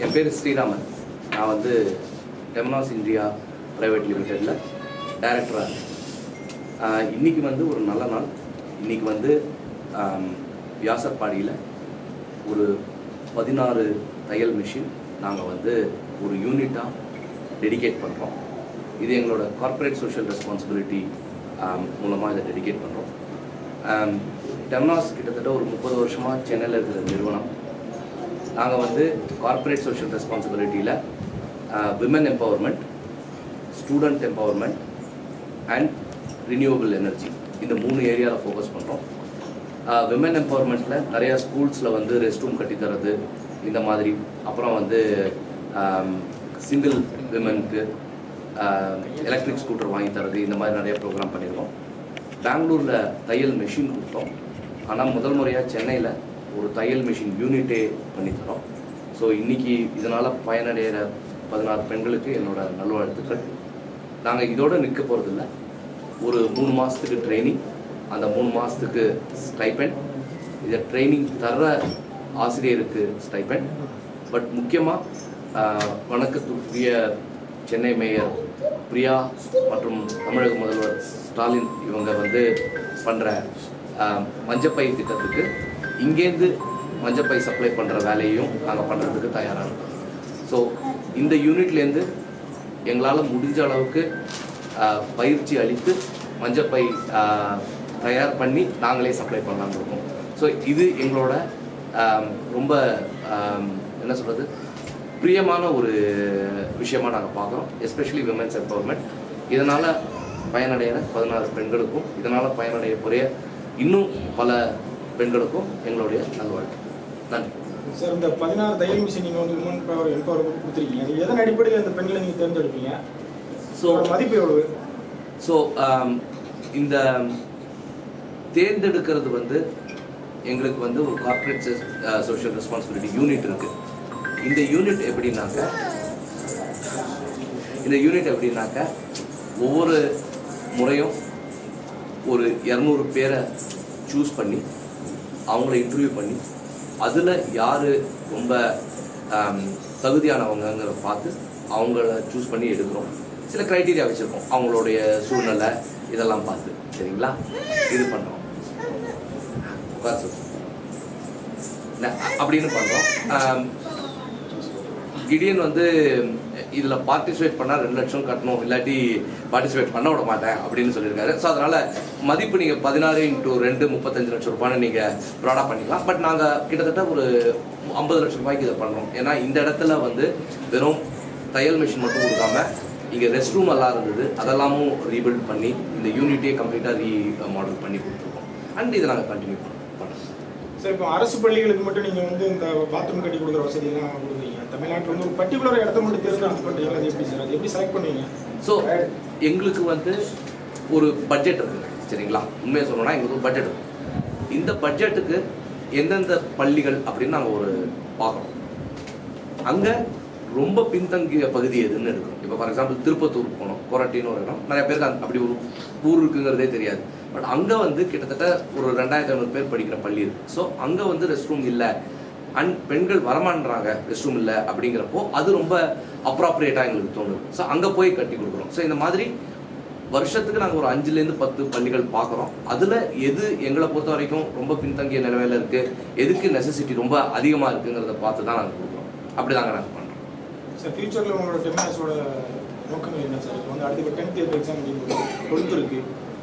என் பேர் ஸ்ரீராமன். நான் வந்து டெமனாஸ் இந்தியா ப்ரைவேட் லிமிடெடில் டைரக்டராக இருக்கேன். இன்றைக்கி வந்து ஒரு நல்ல நாள். இன்றைக்கி வந்து வியாசப்பாடியில் வியாசர்பாடியில் ஒரு பதினாறு தையல் மிஷின் நாங்கள் வந்து ஒரு யூனிட்டாக டெடிகேட் பண்ணுறோம் இது எங்களோட கார்ப்பரேட் சோஷியல் ரெஸ்பான்சிபிலிட்டி மூலமாக இதை டெடிகேட் பண்ணுறோம் டெம்னாஸ் கிட்டத்தட்ட ஒரு முப்பது வருஷமாக சென்னையில் இருக்கிற நிறுவனம். நாங்கள் வந்து corporate social ரெஸ்பான்சிபிலிட்டியில் women empowerment student empowerment and renewable energy இந்த மூணு ஏரியாவில் ஃபோக்கஸ் பண்ணுறோம் விமன் எம்பவர்மெண்ட்டில் நிறையா ஸ்கூல்ஸில் வந்து ரெஸ்ட் ரூம் கட்டித்தரது இந்த மாதிரி. அப்புறம் வந்து சிங்கிள் விமனுக்கு எலக்ட்ரிக் ஸ்கூட்டர் வாங்கி தரது இந்த மாதிரி நிறைய ப்ரோக்ராம் பண்ணியிருக்கோம் பெங்களூரில் தையல் மெஷின் கொடுத்தோம். ஆனால் முதல் முறையாக சென்னையில் ஒரு தையல் மிஷின் யூனிட்டே பண்ணித்தரோம் ஸோ இன்றைக்கி இதனால் பயனடைகிற பதினாறு பெண்களுக்கு என்னோடய நல்வாழ்த்துக்கள். நாங்கள் இதோடு நிற்க போகிறதில்ல ஒரு மூணு மாதத்துக்கு ட்ரைனிங் அந்த மூணு மாதத்துக்கு ஸ்டைபெண்ட் இதை ட்ரைனிங் தர்ற ஆசிரியருக்கு ஸ்டைபெண்ட் பட் முக்கியமாக வணக்கத்துக்குரிய சென்னை மேயர் பிரியா மற்றும் தமிழக முதல்வர் ஸ்டாலின் இவங்க வந்து பண்ணுற மஞ்சப்பை திட்டத்துக்கு இங்கேருந்து மஞ்சப்பை சப்ளை பண்ணுற வேலையும் நாங்கள் பண்ணுறதுக்கு தயாராக இருக்கோம். ஸோ இந்த யூனிட்லேருந்து எங்களால் முடிஞ்ச அளவுக்கு பயிற்சி அளித்து மஞ்சப்பை தயார் பண்ணி நாங்களே சப்ளை பண்ணலாம்னு இருக்கோம். ஸோ இது எங்களோட ரொம்ப என்ன சொல்கிறது பிரியமான ஒரு விஷயமா நாங்கள் பார்க்குறோம் எஸ்பெஷலி விமன்ஸ் எம்பவர்மெண்ட் இதனால் பயனடைகிற பதினாறு பெண்களுக்கும் இதனால் பயனடைய போகிற இன்னும் பல பெண்களுக்கும் எங்களுடைய நல்வாழ்வு நன்றி. சார் இந்த பதினாறு தையல் மிஷின் நீங்கள் வந்து உமன் பவர் என்பவர் கொடுத்துருக்கீங்க. அது எதன் அடிப்படையில் இந்த பெண்களை நீங்கள் தேர்ந்தெடுப்பீங்க? ஸோ மதிப்பு எவ்வளவு? ஸோ இந்த தேர்ந்தெடுக்கிறது வந்து எங்களுக்கு வந்து ஒரு கார்ப்பரேட் சோஷியல் ரெஸ்பான்சிபிலிட்டி யூனிட் இருக்குது இந்த யூனிட் எப்படின்னாக்க இந்த யூனிட் எப்படின்னாக்க ஒவ்வொரு முறையும் ஒரு இரநூறு பேரை சூஸ் பண்ணி அவங்கள இன்டர்வியூ பண்ணி அதில் யார் ரொம்ப தகுதியானவங்கிறத பார்த்து அவங்கள சூஸ் பண்ணி எடுக்கிறோம். சில க்ரைட்டீரியா வச்சுருக்கோம். அவங்களுடைய சூழ்நிலை இதெல்லாம் பார்த்து. சரிங்களா? இது பண்ணுறோம் உட்கார அப்படின்னு பண்ணுறோம் கிடியன் வந்து இதில் பார்ட்டிசிபேட் பண்ணால் ரெண்டு லட்சம் கட்டணும் இல்லாட்டி பார்ட்டிசிபேட் பண்ண விட மாட்டேன் அப்படின்னு சொல்லியிருக்காரு. ஸோ அதனால் மதிப்பு நீங்கள் பதினாறு இன்ட்டு ரெண்டு முப்பத்தஞ்சு லட்சம் ரூபான்னு நீங்கள் ப்ராடாக பண்ணிக்கலாம். பட் நாங்கள் கிட்டத்தட்ட ஒரு ஐம்பது லட்சம் ரூபாய்க்கு இதை பண்ணுறோம் ஏன்னா இந்த இடத்துல வந்து வெறும் தையல் மிஷின் மட்டும் கொடுக்காம இங்கே ரெஸ்ட் ரூம் எல்லாம் இருந்தது. அதெல்லாமும் ரீபில்ட் பண்ணி இந்த யூனிட்டியே கம்ப்ளீட்டாக ரீ மாடல் பண்ணி கொடுத்துருக்கோம். அண்ட் இதை நாங்கள் கண்டினியூ பண்ணுறோம் சார் இப்போ அரசு பள்ளிகளுக்கு மட்டும் நீங்கள் வந்து இந்த பாத்ரூம் கட்டி கொடுக்குற வசதியெல்லாம் கொடுக்குறீங்க. தமிழ்நாட்டில் வந்து ஒரு பர்டிகுலர் இடத்த மட்டும் தேர்ந்தெடுத்து பண்ணுறீங்களா அது எப்படி சார்? அது எப்படி செலக்ட் பண்ணுவீங்க? ஸோ எங்களுக்கு வந்து ஒரு பட்ஜெட் இருக்குங்க சரிங்களா? உண்மையை சொல்லணும்னா எங்களுக்கு ஒரு பட்ஜெட் இருக்கு. இந்த பட்ஜெட்டுக்கு எந்தெந்த பள்ளிகள் அப்படின்னு நாங்கள் ஒரு பார்க்குறோம். அங்கே ரொம்ப பின்தங்கிய பகுதி எதுன்னு இருக்கும். இப்போ ஃபார் எக்ஸாம்பிள் திருப்பத்தூர் போனோம். கொரட்டின்னு ஒரு இடம். நிறைய பேருக்கு அப்படி ஒரு ஊர் இருக்குங்கிறதே தெரியாது. பட் அங்கே வந்து கிட்டத்தட்ட ஒரு ரெண்டாயிரத்தி ஐநூறு பேர் படிக்கிற பள்ளி இருக்கு. ஸோ அங்கே வந்து ரெஸ்ட் ரூம் இல்லை. அண்ட் பெண்கள் வரமான்றாங்க ரெஸ்ட் ரூம் இல்லை அப்படிங்கிறப்போ அது ரொம்ப அப்ராப்ரியேட்டாக எங்களுக்கு தோணும் ஸோ அங்கே போய் கட்டி கொடுக்குறோம். ஸோ இந்த மாதிரி வருஷத்துக்கு நாங்கள் ஒரு அஞ்சுலேருந்து பத்து பள்ளிகள் பார்க்குறோம். அதில் எது எங்களை பொறுத்த வரைக்கும் ரொம்ப பின்தங்கிய நிலைமையில இருக்குது எதுக்கு நெசசிட்டி ரொம்ப அதிகமாக இருக்குங்கிறத பார்த்து தான் நாங்கள் கொடுக்குறோம். அப்படி தாங்க நாங்கள் சார் ஃபியூச்சரில் உங்களோட டெம்னாஸோட நோக்கங்கள் என்ன சார் இப்போ வந்து அடுத்த டென்த் இயர் எக்ஸாம் டுவெல்த் இருக்கு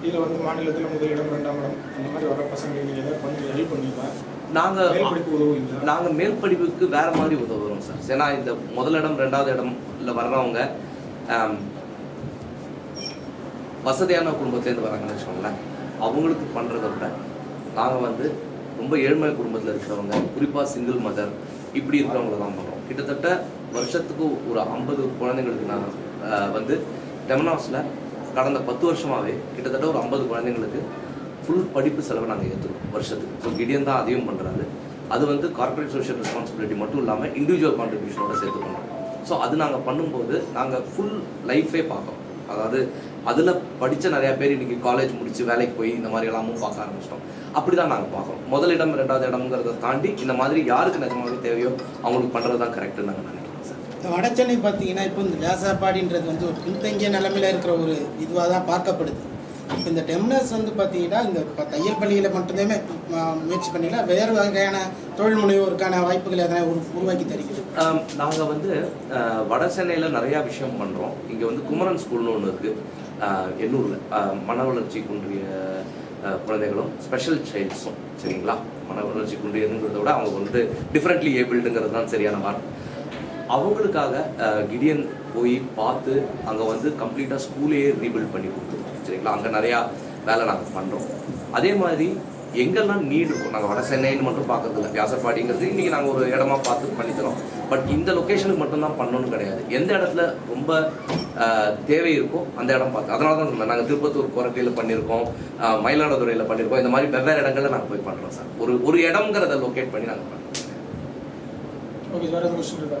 இதில் வந்து மாநிலத்தில் முதலிடம் ரெண்டாம் இடம் அந்த மாதிரி வர பசங்களுக்கு நீங்கள் எதாவது பண்ணி ஹெல்ப் பண்ணுவீங்களா நாங்கள் படிப்பு உதவுவீங்களா? நாங்கள் மேல் படிப்புக்கு வேற மாதிரி உதவுறோம் சார் ஏன்னா இந்த முதலிடம் ரெண்டாவது இடம்ல வர்றவங்க ஆம், வசதியான குடும்பத்துலேருந்து வராங்கன்னு வச்சுக்கோங்களேன். அவங்களுக்கு பண்ணுறத விட நாங்கள் வந்து ரொம்ப ஏழ்மை குடும்பத்தில் இருக்கிறவங்க குறிப்பாக சிங்கிள் மதர் இப்படி இருக்கிறவங்கள தான் பண்ணுறோம் கிட்டத்தட்ட வருஷத்துக்கு ஒரு ஐம்பது குழந்தைங்களுக்கு நான் வந்து டெமனாஸில் கடந்த பத்து வருஷமாகவே கிட்டத்தட்ட ஒரு ஐம்பது குழந்தைங்களுக்கு ஃபுல் படிப்பு செலவை நாங்கள் ஏற்றுறோம் வருஷத்துக்கு. ஸோ கிடியன் தான் அதையும் பண்ணுறாரு அது வந்து கார்பரேட் சோஷியல் ரெஸ்பான்சிபிலிட்டி மட்டும் இல்லாமல் இண்டிவிஜுவல் கான்ட்ரிபியூஷனோட சேர்த்து பண்ணுறோம் ஸோ அது நாங்கள் பண்ணும்போது நாங்கள் ஃபுல் லைஃபே பார்க்கோம் அதாவது அதில் படித்த நிறையா பேர் இன்றைக்கி காலேஜ் முடித்து வேலைக்கு போய் இந்த மாதிரி எல்லாமும் பார்க்க ஆரம்பிச்சிட்டோம். அப்படி தான் நாங்கள் பார்க்குறோம் முதல் இடம் ரெண்டாவது இடம்ங்கிறத தாண்டி இந்த மாதிரி யாருக்கு நிஜமாகவே தேவையோ அவங்களுக்கு பண்ணுறது தான் கரெக்டுன்னு நாங்கள் நினைக்கிறோம். வடச்சென்னை பார்த்தீங்கன்னா இப்போ இந்த வியாசாப்பாடின்றது வந்து ஒரு பின்தங்கிய நிலமையில இருக்கிற ஒரு இதுவாக தான் பார்க்கப்படுது. இப்போ இந்த டெம்னஸ் வந்து பார்த்தீங்கன்னா இந்த இப்போ தையல் பள்ளியில் மட்டுமே முயற்சி பண்ணல வேறு வகையான தொழில் முனைவோருக்கான வாய்ப்புகள் எதனா ஒரு உருவாக்கி தருகிறது. நாங்கள் வந்து வட சென்னையில் நிறையா விஷயம் பண்ணுறோம் இங்கே வந்து குமரன் ஸ்கூல்னு ஒன்று இருக்குது எண்ணூரில் மன வளர்ச்சி குன்றிய குழந்தைகளும் ஸ்பெஷல் சைல்ட்ஸும் சரிங்களா? மன வளர்ச்சி குன்றியதுங்கிறத விட அவங்க வந்து டிஃப்ரெண்ட்லி ஏபிள்டுங்கிறது தான் சரியான வார்த்தை அவங்களுக்காக கிடியன் போய் பார்த்து அங்கே வந்து கம்ப்ளீட்டாக ஸ்கூலையே ரீபில்ட் பண்ணி கொடுத்துருக்கோம் சரிங்களா? அங்கே நிறையா வேலை நாங்கள் பண்ணுறோம் அதே மாதிரி எங்கெல்லாம் நீடு இருக்கும் நாங்கள் வட சென்னைன்னு மட்டும் பார்க்கறதில்ல. வியாசர்பாடிங்கிறது இன்றைக்கி நாங்கள் ஒரு இடமா பார்த்து பண்ணித்தரோம். பட் இந்த லொக்கேஷனுக்கு மட்டும்தான் பண்ணணும்னு கிடையாது. எந்த இடத்துல ரொம்ப தேவை இருக்கோ அந்த இடம் பார்த்து. அதனால தான் சொன்னேன் நாங்கள் திருப்பத்தூர் கோரட்டையில் பண்ணியிருக்கோம் மயிலாடுதுறையில் பண்ணியிருக்கோம். இந்த மாதிரி வெவ்வேறு இடங்களில் நாங்கள் போய் பண்ணுறோம் சார். ஒரு ஒரு இடம்ங்கிறத லொக்கேட் பண்ணி நாங்கள் பண்ணுறோம் ஓகே சார் வேறு கொஸ்டின் இருக்கா?